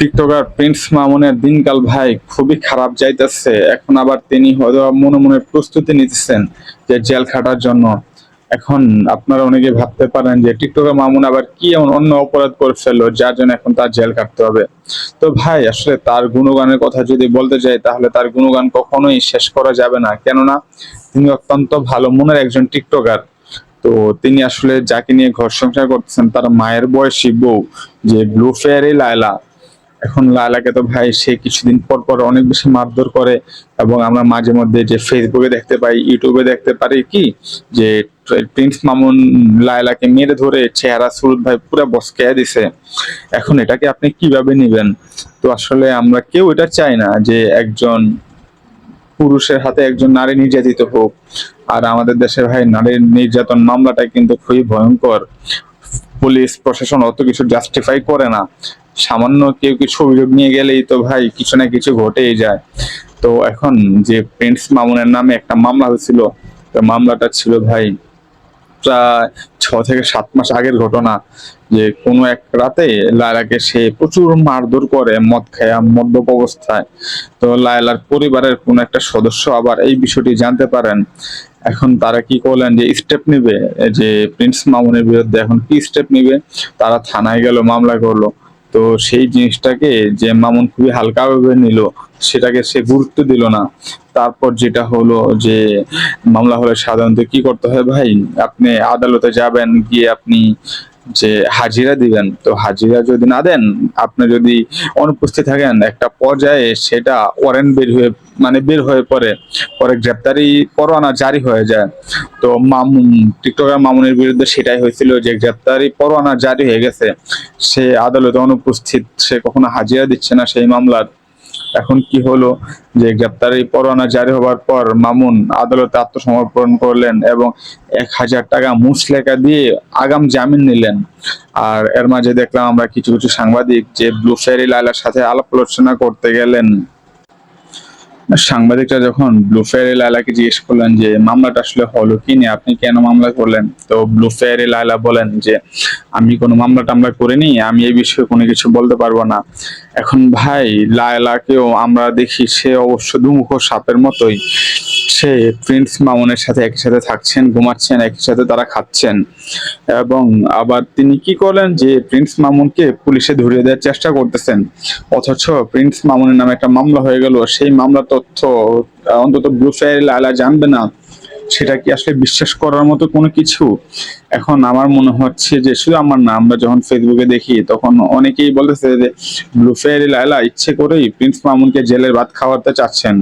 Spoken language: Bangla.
টিকটকার প্রিন্স মামুনের দিনকাল ভাই খুবই খারাপ যাইতেছে। এখন আবার তিনি হয়তো মনে মনে প্রস্তুতি নিতেছেন যে জেল খাটার জন্য। এখন আপনারা অনেকে ভাবতে পারেন যে টিকটকার মামুন আবার কি এমন অন্য অপরাধ করে ফেলল, যার জন্য এখন তার জেল কাটতে হবে। তো ভাই, আসলে তার গুণগানের কথা যদি বলতে যাই, তাহলে তার গুণগান কখনোই শেষ করা যাবে না। কেননা তিনি অত্যন্ত ভালো মনের একজন টিকটকার। তো তিনি আসলে যাকে নিয়ে ঘর সংসার করতেছেন, তার মায়ের বয়সী বউ, যে ব্লু ফেয়ারি লায়লা এখন লায়লাকে তো ভাই সে কিছুদিন পর পর অনেক বেশি মারধর করে এবং আমরা মাঝে মধ্যে যে ফেসবুকে দেখতে পাই ইউটিউবে দেখতে পারি কি যে প্রিন্স মামুন লায়লাকে মেরে ধরে চেহারা সুরত ভাই পুরো বসকে দিছে। এখন এটাকে আপনি কীভাবে নিবেন? তো আসলে আমরা কেউ এটা চাই না যে একজন পুরুষের হাতে একজন নারী নির্যাতিত হোক। আর আমাদের দেশে ভাই নারীর নির্যাতন মামলাটা কিন্তু খুবই ভয়ঙ্কর। পুলিশ, প্রশাসন অত কিছু জাস্টিফাই করে না। সামান্য কেউ কিছু অভিযোগ নিয়ে গেলেই তো ভাই কিছু না কিছু ঘটেই যায়। তো এখন যে প্রিন্স মামুনের নামে একটা মামলা হয়েছিল মামলাটা ছিল ভাই প্রায় ছ থেকে সাত মাস আগের ঘটনা যে কোনো এক রাতে লায়লাকে সে প্রচুর মারধর করে, মদ খায়া মদ্যপ অবস্থায়। তো লায়লার পরিবারের কোন একটা সদস্য আবার এই বিষয়টি জানতে পারেন। এখন তারা কি করলেন যে স্টেপ নিবে? যে প্রিন্স মামুনের বিরুদ্ধে এখন কি স্টেপ নিবে? তারা থানায় গেল, মামলা করল। তো সেই জিনিসটাকে যে মামুন খুবই হালকাভাবে নিল, সেটাকে সে গুরুত্ব দিল না। তারপর যেটা হলো যে, মামলা হলে সাধারণত কি করতে হয় ভাই? আপনি আদালতে যাবেন, গিয়ে আপনি যে হাজিরা দিবেন, তো হাজিরা যদি না দেন, আপনি যদি অনুপস্থিত থাকেন, একটা পর্যায়ে সেটা ওয়ারেন্ট বের হয়ে মানে বের হয়ে পড়ে, পরে গ্রেপ্তারি পরোয়ানা জারি হয়ে যায়। তো মামুন, টিকটকার মামুনের বিরুদ্ধে সেটাই হয়েছিল যে গ্রেপ্তারি পরোয়ানা জারি হয়ে গেছে। সে আদালতে অনুপস্থিত, সে কখনো হাজিরা দিচ্ছে না সেই মামলার। এখন কি হলো? যে গ্রেপ্তারি পরোয়ানা জারি হওয়ার পর মামুন আদালতে আত্মসমর্পণ করলেন এবং এক হাজার টাকা মুসলেকা দিয়ে আগাম জামিন নিলেন। আর এর মাঝে দেখলাম আমরা কিছু কিছু সাংবাদিক যে ব্লু ফেয়ারি লাইলার সাথে আলাপ আলোচনা করতে গেলেন। সাংবাদিকরা যখন ব্লু লালাকে জিজ্ঞেস করলেন যে, মামলাটা আসলে হলো কি নিয়ে? আপনি কেন মামলা করলেন? তো ব্লু লালা বলেন যে, আমি কোনো মামলা টামলা করিনি, আমি এই বিষয়ে কোনো কিছু বলতে পারব না। এখন ভাই লায়লাকেও আমরা দেখি সে অবশ্য দুমুখ সাপের মতোই। সে প্রিন্স মামুনের সাথে একই সাথে থাকছেন, ঘুমাচ্ছেন, একই সাথে তারা খাচ্ছেন। এবং আবার তিনি কি করলেন যে প্রিন্স মামুনকে পুলিশে ধরিয়ে দেওয়ার চেষ্টা করতেছেন। অথচ প্রিন্স মামুনের নামে একটা মামলা হয়ে গেল। সেই মামলা তথ্য অন্তত ব্লু ফেয়ারি লায়লা জানবে না। সেটা কি আসলে বিশ্বাস করার মতো কোনো কিছু? এখন আমার মনে হচ্ছে যে শুধু আমার না আমরা যখন ফেসবুকে দেখি, তখন অনেকেই বলতেছে যে ব্লু ফেয়ারি লায়লা ইচ্ছে করেই প্রিন্স মামুনকে জেলের ভাত খাওয়াতে চাচ্ছেন।